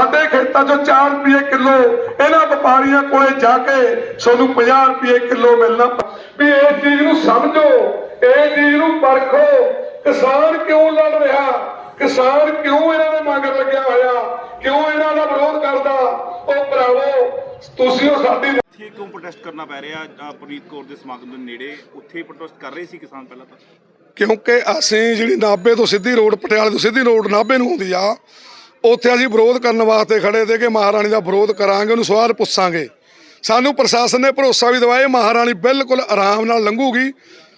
ਸਾਡੇ ਖੇਤਾਂ 'ਚੋਂ 4 ਰੁਪਏ ਕਿਲੋ ਇਹਨਾਂ ਵਪਾਰੀਆਂ ਕੋਲੇ ਜਾ ਕੇ ਤੁਹਾਨੂੰ 50 ਰੁਪਏ ਕਿਲੋ ਮਿਲਣਾ ਵੀ ਇਸ ਚੀਜ਼ ਨੂੰ ਸਮਝੋ ਇਹ ਚੀਜ਼ ਨੂੰ ਪਰਖੋ। ਕਿਸਾਨ ਕਿਉਂ ਲੜ ਰਿਹਾ? ਕਿਸਾਨ ਕਿਉਂ ਇਹਨਾਂ ਦੇ ਮਗਰ ਲੱਗਿਆ ਹੋਇਆ? ਕਿਉਂ ਇਹਨਾਂ ਦਾ ਵਿਰੋਧ ਕਰਦਾ? ਉਹ ਭਰਾਵੋ ਤੁਸੀਂ ਉਹ ਸਾਡੀ ਇੱਥੇ ਕਿਉਂ ਪ੍ਰੋਟੈਸਟ ਕਰਨਾ ਪੈ ਰਿਹਾ ਪ੍ਰੀਤ ਕੌਰ ਦੇ ਸਮਾਗਮ ਦੇ ਨੇੜੇ। ਉੱਥੇ ਪ੍ਰੋਟੈਸਟ ਕਰ ਰਹੇ ਸੀ ਕਿਸਾਨ ਪਹਿਲਾਂ ਤਾਂ। ਕਿਉਂਕਿ ਅਸੀਂ ਜਿਹੜੀ ਨਾਭੇ ਤੋਂ ਸਿੱਧੀ ਰੋਡ ਪਟਿਆਲੇ ਤੋਂ ਸਿੱਧੀ ਰੋਡ ਨਾਭੇ ਨੂੰ ਆਉਂਦੀ ਆ ਉੱਥੇ ਅਸੀਂ ਵਿਰੋਧ ਕਰਨ ਵਾਸਤੇ ਖੜੇ ਤੇ ਕਿ ਮਹਾਰਾਣੀ ਦਾ ਵਿਰੋਧ ਕਰਾਂਗੇ, ਉਹਨੂੰ ਸਵਾਲ ਪੁੱਛਾਂਗੇ। ਸਾਨੂੰ ਪ੍ਰਸ਼ਾਸਨ ਨੇ ਭਰੋਸਾ ਵੀ ਦਿਵਾਇਆ, ਮਹਾਰਾਣੀ ਬਿਲਕੁਲ ਆਰਾਮ ਨਾਲ ਲੰਘੂਗੀ।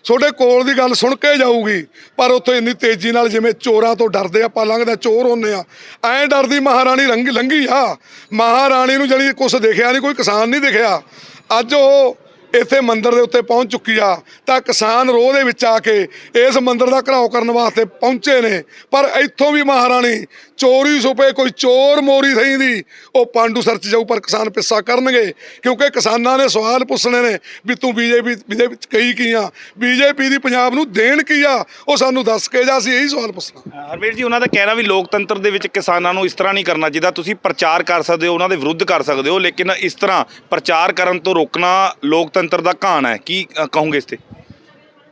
ਤੁਹਾਡੇ ਕੋਲ ਦੀ ਗੱਲ ਸੁਣ ਕੇ ਜਾਊਗੀ, ਪਰ ਉੱਥੇ ਇੰਨੀ ਤੇਜ਼ੀ ਨਾਲ ਜਿਵੇਂ ਚੋਰਾਂ ਤੋਂ ਡਰਦੇ ਆਪਾਂ ਲੰਘਦੇ, ਚੋਰ ਹੁੰਨੇ ਆ, ਐਂ ਡਰਦੀ ਮਹਾਰਾਣੀ ਲੰਘ ਲੰਘੀ ਆ। ਮਹਾਰਾਣੀ ਨੂੰ ਜਿਹੜੀ ਕੁਛ ਦੇਖਿਆ ਨਹੀਂ ਕੋਈ ਕਿਸਾਨ ਨਹੀਂ ਦਿਖਿਆ। ਅੱਜ ਉਹ ਇੱਥੇ ਮੰਦਰ ਦੇ ਉੱਤੇ ਪਹੁੰਚ ਚੁੱਕੀ ਆ, ਤਾਂ ਕਿਸਾਨ ਰੋਹ ਦੇ ਵਿੱਚ ਆ ਕੇ ਇਸ ਮੰਦਰ ਦਾ ਘਰਾਓ ਕਰਨ ਵਾਸਤੇ ਪਹੁੰਚੇ ਨੇ। ਪਰ ਇੱਥੋਂ ਵੀ ਮਹਾਰਾਣੀ, ਚੋਰੀ ਛੁਪੇ ਕੋਈ ਚੋਰ ਮੋਰੀ ਸਹੀ ਦੀ, ਉਹ ਪਾਂਡੂ ਸਰਚ ਜਾਊ, ਪਰ ਕਿਸਾਨ ਪਿੱਸਾ ਕਰਨਗੇ। ਕਿਉਂਕਿ ਕਿਸਾਨਾਂ ਨੇ ਸਵਾਲ ਪੁੱਛਣੇ ਨੇ ਵੀ ਤੂੰ ਬੀਜੇਪੀ ਦੇ ਵਿੱਚ ਕਹੀ ਕੀ ਆ? ਬੀਜੇਪੀ ਦੀ ਪੰਜਾਬ ਨੂੰ ਦੇਣ ਕੀ ਆ? ਉਹ ਸਾਨੂੰ ਦੱਸ ਕੇ ਜਾ, ਅਸੀਂ ਇਹੀ ਸਵਾਲ ਪੁੱਛਣਾ। ਹਰਵੀਰ ਜੀ, ਉਹਨਾਂ ਦਾ ਕਹਿਣਾ ਵੀ ਲੋਕਤੰਤਰ ਦੇ ਵਿੱਚ ਕਿਸਾਨਾਂ ਨੂੰ ਇਸ ਤਰ੍ਹਾਂ ਨਹੀਂ ਕਰਨਾ ਚਾਹੀਦਾ। ਤੁਸੀਂ ਪ੍ਰਚਾਰ ਕਰ ਸਕਦੇ ਹੋ, ਉਹਨਾਂ ਦੇ ਵਿਰੁੱਧ ਕਰ ਸਕਦੇ ਹੋ, ਲੇਕਿਨ ਇਸ ਤਰ੍ਹਾਂ ਪ੍ਰਚਾਰ ਕਰਨ ਤੋਂ ਰੋਕਣਾ ਲੋਕਤੰਤਰ ਦਾ ਘਾਣ ਹੈ। ਕੀ ਅ, ਕਹੋਗੇ ਇਸ ਤੇ?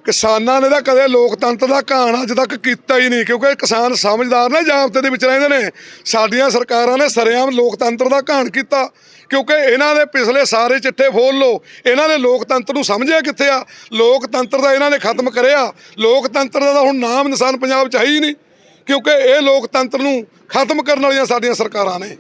ਕਿਸਾਨਾਂ ਨੇ ਤਾਂ ਕਦੇ ਲੋਕਤੰਤਰ ਦਾ ਘਾਣ ਅੱਜ ਤੱਕ ਕੀਤਾ ਹੀ ਨਹੀਂ ਕਿਉਂਕਿ ਕਿਸਾਨ ਸਮਝਦਾਰ ਨੇ ਜਾਬਤੇ ਦੇ ਵਿੱਚ ਰਹਿੰਦੇ ਨੇ। ਸਾਡੀਆਂ ਸਰਕਾਰਾਂ ਨੇ ਸਰੇਆਮ ਲੋਕਤੰਤਰ ਦਾ ਘਾਣ ਕੀਤਾ ਕਿਉਂਕਿ ਇਹਨਾਂ ਦੇ ਪਿਛਲੇ ਸਾਰੇ ਚਿੱਠੇ ਫੋਲ ਲਓ ਇਹਨਾਂ ਨੇ ਲੋਕਤੰਤਰ ਨੂੰ ਸਮਝਿਆ ਕਿੱਥੇ ਆ? ਲੋਕਤੰਤਰ ਦਾ ਇਹਨਾਂ ਨੇ ਖਤਮ ਕਰਿਆ ਲੋਕਤੰਤਰ ਦਾ ਤਾਂ ਹੁਣ ਨਾਮ ਨਿਸ਼ਾਨ ਪੰਜਾਬ 'ਚ ਹੈ ਹੀ ਨਹੀਂ ਕਿਉਂਕਿ ਇਹ ਲੋਕਤੰਤਰ ਨੂੰ ਖਤਮ ਕਰਨ ਵਾਲੀਆਂ ਸਾਡੀਆਂ ਸਰਕਾਰਾਂ ਨੇ।